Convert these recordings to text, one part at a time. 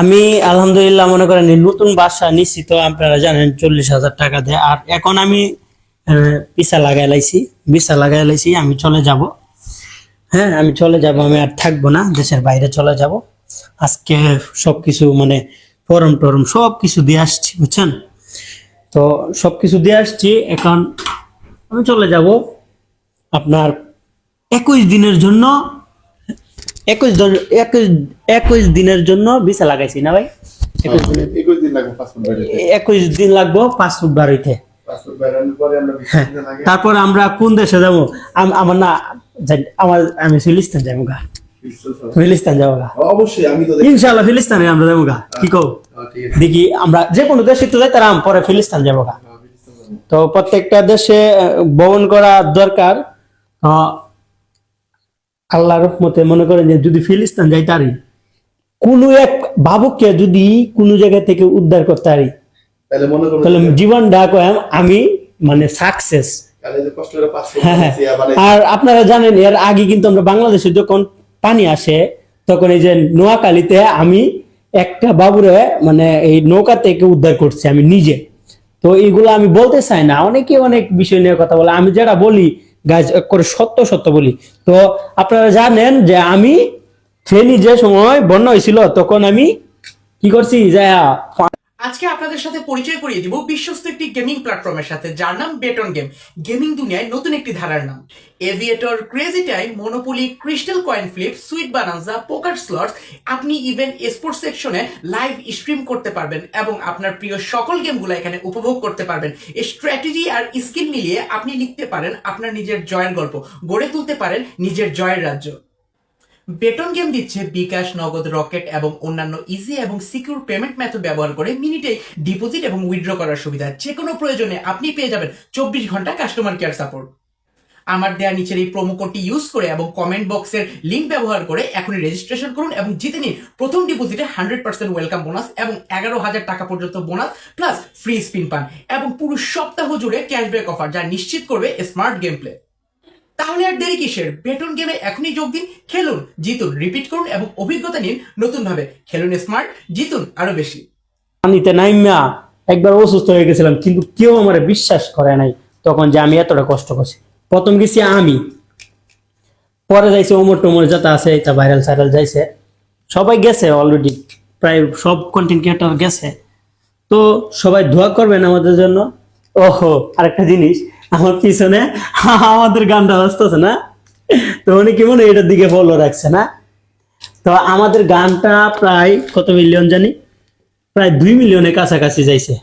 আমি, আলহামদুলিল্লাহ, মনে করেন নতুন বাসা নিচ্ছি তো আপনারা জানেন চল্লিশ হাজার টাকা দেয়। আর এখন আমি পিসা লাগাই লাইছি বিসা লাগাই লাইছি, আমি চলে যাব। হ্যাঁ আমি চলে যাব, আমি আর থাকব না, দেশের বাইরে চলে যাব। আজকে সবকিছু মানে ফরম টরম সব কিছু দিয়ে আসছি, বুঝছেন? তো সব কিছু দিয়ে আসছি, এখন আমি চলে যাব আপনার একুশ দিনের জন্য একুশ একুশ একুশ দিনের জন্য ভিসা লাগাইছি না ভাই? একুশ দিনের। একুশ দিন লাগবে পাসপোর্ট একুশ দিন লাগবো পাসপোর্ট বাড়িতে হ্যাঁ তারপর আমরা কোন দেশে যাব? আমার না আমার আমি ফিলিস্তিন যাব গা। ফিলিস্তিন যাব। গা। অবশ্যই আমি তো দেখি। ইনশাল্লাহ ফিলিস্তিনে আমরা যাব গা। কি কও? দেখি আমরা যে কোনো দেশে তো যাইতাম পরে ফিলিস্তিন যাব গা। হ্যাঁ, দিন। তো প্রত্যেকটা দেশে ভ্রমণ করা দরকার। আল্লাহ রহমতে মনে করেন যে যদি ফিলিস্তিন যাইতারি কোনো এক ভাবুককে যদি কোনো জায়গা থেকে উদ্ধার করতে পারি তাহলে জীবন ডাক আমি মানে সাকসেস হ্যাঁ হ্যাঁ। আর আপনারা জানেন এর আগে কিন্তু আমরা বাংলাদেশে যখন পানি আসে তখন এই যে নোয়াখালীতে আমি একটা বাবুরে মানে এই নৌকা থেকে উদ্ধার করছি আমি নিজে। তো এইগুলো আমি বলতে চাই না অনেকে অনেক বিষয় নিয়ে কথা বলে আমি যেটা বলি গাছ করে সত্য সত্য বলি। তো আপনারা জানেন যে আমি ফেনি যে সময় বন্যা হয়েছিল, তখন আমি কি করছি, যে আজকে আপনাদের সাথে পরিচয় করিয়ে দিব বিশ্বস্ত একটি গেমিং প্ল্যাটফর্মের সাথে, যার নাম বেটন গেম গেমিং দুনিয়ায় নতুন একটি ধারার নাম। Aviator crazy time monopoly crystal coin flip sweet bonanza poker slots আপনি ইভেন স্পোর্টস সেকশনে লাইভ স্ট্রিম করতে পারবেন এবং আপনার প্রিয় সকল গেমগুলো এখানে উপভোগ করতে পারবেন। এই স্ট্র্যাটেজি আর স্কিল মিলিয়ে আপনি লিখতে পারেন আপনার নিজের জয়ের গল্প, গড়ে তুলতে পারেন নিজের জয়ের রাজ্য। বেটন গেম দিচ্ছে বিকাশ, নগদ, রকেট এবং অন্যান্য ইজি এবং সিকিউর পেমেন্ট মেথড ব্যবহার করে মিনিটে ডিপোজিট এবং উইথড্র করার সুবিধা। যে কোনো প্রয়োজনে আপনি পেয়ে যাবেন চব্বিশ ঘণ্টা কাস্টমার কেয়ার সাপোর্ট আমার দেওয়া নিচের এই প্রোমো কোডটি ইউজ করে এবং কমেন্ট বক্সের লিঙ্ক ব্যবহার করে এখনই রেজিস্ট্রেশন করুন এবং জিতে নিন প্রথম ডিপোজিটে হান্ড্রেড পার্সেন্ট ওয়েলকাম বোনাস এবং এগারো হাজার টাকা পর্যন্ত বোনাস প্লাস ফ্রি স্পিন পান এবং পুরো সপ্তাহ জুড়ে ক্যাশব্যাক অফার যা নিশ্চিত করবে স্মার্ট গেম প্লে তাহলে আর দেরি কিসের? বেটন গেমে এখনই যোগ দিন, খেলুন, জিতুন রিপিট করুন এবং অভিজ্ঞতা নিন নতুনভাবে। খেলুন স্মার্ট জিতুন আরও বেশি। পানিতে নাইমা, একবার অসুস্থ হয়ে গেছিলাম, কিন্তু কেউ আমার বিশ্বাস করে নাই তখন যে আমি এতটা কষ্ট করছি। প্রথম গেছি আমি। পরে যাইছে ওমর টোমর যাতে আছে এটা ভাইরাল সাইরাল যাইছে। সবাই গেছে অলরেডি প্রায় সব কন্টেন্ট ক্রিয়েটর গেছে। তো সবাই দোয়া করবেন আমাদের জন্য। ওহো, আরেকটা জিনিস আমার পিছনে আমাদের গানটা বাজতেছে না? তো উনি কি মনে এটার দিকে ফলো রাখছে না? তো আমাদের গানটা প্রায় কত মিলিয়ন জানি? প্রায় দুই মিলিয়নের কাছাকাছি যাইছে।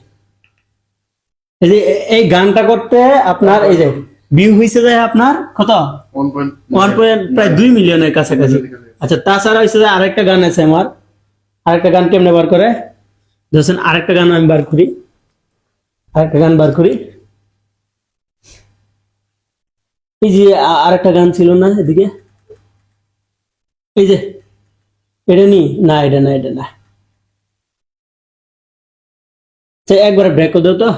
এই যে এই গানটা করতে আপনার এই যে ভিউ হয়েছে যায় আপনার কত? ওয়ান পয়েন্ট প্রায় দুই মিলিয়নের কাছাকাছি। আচ্ছা তাছাড়া হয়েছে যে আরেকটা গান আছে আমার। আরেকটা গান কেমনে বার করে? ধরছেন আরেকটা গান আমি বার করি। আরেকটা গান বার করি। এই যে আ- আরেকটা গান ছিল না এদিকে? এই যে এটা নি? না এটা না এটা না। তো একবার ব্রেকও দাও তো।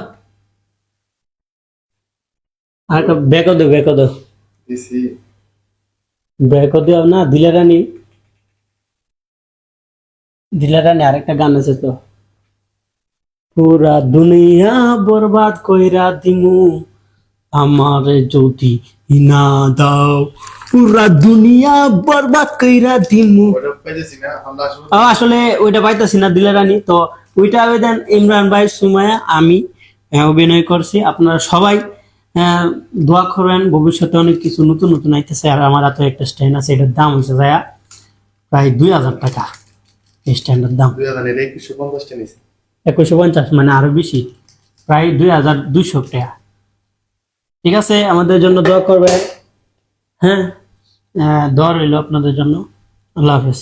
আরেকটা ব্রেকও দাও ব্রেকও দাও। ব্রেকও দিও না দিলে রানী দিলে রানী আরেকটা গান আছে তো। পুরা দুনিয়া বরবাদ কইরা দিমু আমার যদি না দাও। পুরা দুনিয়া বরবাদ কইরা দিমু। আসলে ওইটা পাইতেছি না দিলে রানী। তো ওইটা আবেদন ইমরান ভাই সুমায়া আমি অভিনয় করছি। আপনারা সবাই দোয়া করবেন। ভবিষ্যতে অনেক কিছু নতুন নতুন আইতেছে। আর আমার হাতে একটা স্ট্যান্ড আছে এটার দাম হয়েছে ভাইয়া প্রায় দুই হাজার টাকা। এই স্ট্যান্ডের দাম। একুশশো পঞ্চাশ মানে আরও বেশি। প্রায় দুই হাজার দুইশো টাকা। ঠিক আছে আমাদের জন্য দোয়া করবে হ্যাঁ? দোয়া রইল আপনাদের জন্য। আল্লাহ হাফেজ।